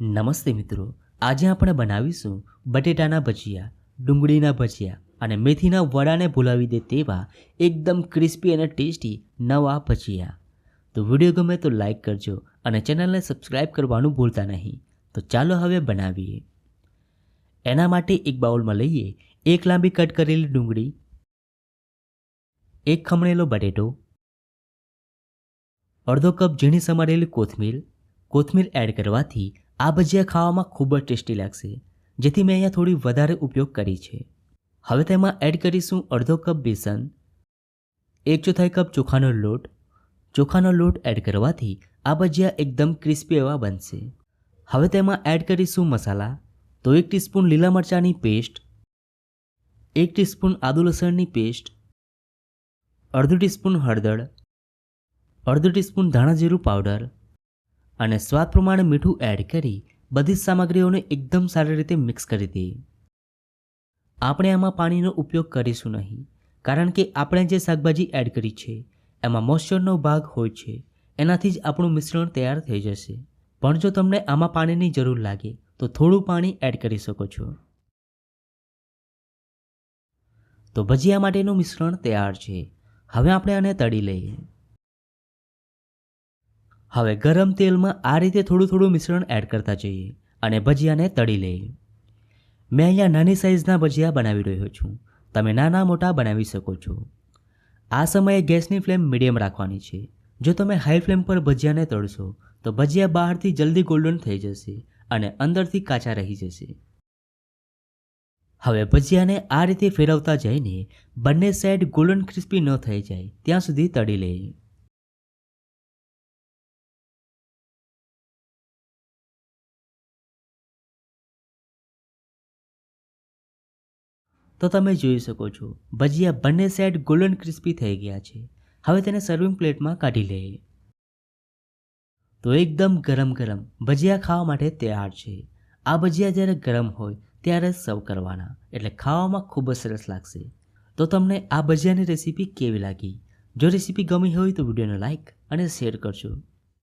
નમસ્તે મિત્રો. આજે આપણે બનાવીશું બટેટાના ભજીયા, ડુંગળીના ભજીયા અને મેથીના વડાને ભૂલાવી દે તેવા એકદમ ક્રિસ્પી અને ટેસ્ટી નવા ભજીયા. તો વીડિયો ગમે તો લાઈક કરજો અને ચેનલને સબસ્ક્રાઈબ કરવાનું ભૂલતા નહીં. તો ચાલો હવે બનાવીએ. એના માટે એક બાઉલમાં લઈએ એક લાંબી કટ કરેલી ડુંગળી, એક ખમણેલો બટેટો, અડધો કપ ઝીણી સમારેલી કોથમીર. કોથમીર એડ કરવાથી આ ભજીયા ખાવામાં ખૂબ જ ટેસ્ટી લાગશે, જેથી મેં અહીંયા થોડી વધારે ઉપયોગ કરી છે. હવે તેમાં એડ કરીશું અડધો કપ બેસન, એક ચોથાઈ કપ ચોખાનો લોટ. ચોખાનો લોટ એડ કરવાથી આ ભજીયા એકદમ ક્રિસ્પી એવા બનશે. હવે તેમાં એડ કરીશું મસાલા, તો એક ટીસ્પૂન લીલા મરચાંની પેસ્ટ એક ટીસ્પૂન આદુ લસણની પેસ્ટ અડધું ટીસ્પૂન હળદર, અડધું ટીસ્પૂન ધાણા જીરું પાવડર અને સ્વાદ પ્રમાણે મીઠું એડ કરી બધી જ સામગ્રીઓને એકદમ સારી રીતે મિક્સ કરી દઈએ. આપણે આમાં પાણીનો ઉપયોગ કરીશું નહીં, કારણ કે આપણે જે શાકભાજી એડ કરી છે, એમાં મોઇશ્ચરનો ભાગ હોય છે, એનાથી જ આપણું મિશ્રણ તૈયાર થઈ જશે. પણ જો તમને આમાં પાણીની જરૂર લાગે, તો થોડું પાણી એડ કરી શકો છો. તો ભજીયા માટેનું મિશ્રણ તૈયાર છે. હવે આપણે આને તળી લઈએ. હવે ગરમ તેલમાં આ રીતે થોડું થોડું મિશ્રણ એડ કરતા જઈએ અને ભજીયાને તળી લઈએ. મેં અહીંયા નાની સાઇઝના ભજીયા બનાવી રહ્યો છું. તમે નાના મોટા બનાવી શકો છો. આ સમયે ગેસની ફ્લેમ મીડિયમ રાખવાની છે. જો તમે હાઈ ફ્લેમ પર ભજીયાને તળશો, તો ભજીયા બહારથી જલ્દી ગોલ્ડન થઈ જશે અને અંદરથી કાચા રહી જશે. હવે ભજીયાને આ રીતે ફેરવતા જઈને બંને સાઈડ ગોલ્ડન ક્રિસ્પી ન થઈ જાય, ત્યાં સુધી તળી લઈએ. તો તમે જોઈ શકો છો, ભજીયા બંને સાઈડ ગોલ્ડન ક્રિસ્પી થઈ ગયા છે. હવે તેને સર્વિંગ પ્લેટમાં કાઢી લઈએ. તો એકદમ ગરમ ગરમ ભજીયા ખાવા માટે તૈયાર છે. આ ભજીયા જ્યારે ગરમ હોય ત્યારે સર્વ કરવાના, એટલે ખાવામાં ખૂબ જ સરસ લાગશે. તો તમને આ ભજીયાની રેસીપી કેવી લાગી? જો રેસીપી ગમી હોય તો વિડીયોને લાઇક અને શેર કરજો.